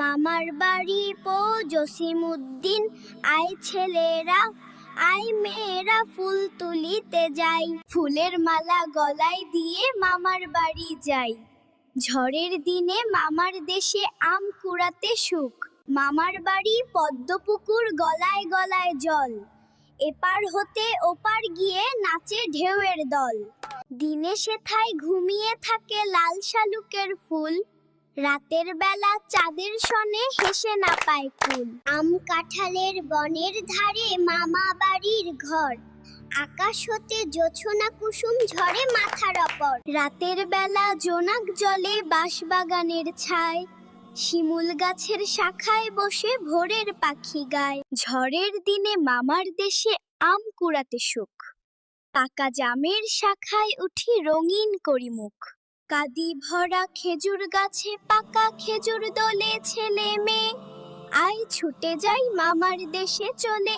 মামার বাড়ি পো জসিমুদ্দিন আয় ছেলেরা, আয় মেয়েরা ফুল তুলিতে যাই। ফুলের মালা গলায় দিয়ে মামার বাড়ি যাই। ঝড়ের দিনে মামার দেশে আম কুড়াতে সুখ। মামার বাড়ি পদ্মপুকুর গলায় গলায় জল। এপার হতে ওপার গিয়ে নাচে ঢেউয়ের দল। দিনে সেথায় ঘুমিয়ে থাকে লাল শালুকের ফুল। রাতের বেলা চাঁদের সনে হেসে না পায় কুল আম কাঁঠালের বনের ধারে মামা বাড়ির ঘর। আকাশ হতে জোছনা কুসুম ঝরে মাথার অপর। রাতের বেলা জোনাক জলে বাঁশবাগানের ছায়। শিমুল গাছের শাখায় বসে ভোরের পাখি গায়। ঝড়ের দিনে মামার দেশে আম কুড়াতে সুখ। পাকা জামের শাখায় উঠি রঙিন করি মুখ কাদি ভরা খেজুর গাছে, পাকা খেজুর দোলে ছেলে মেয়ে। আই ছুটে যাই মামার দেশে চলে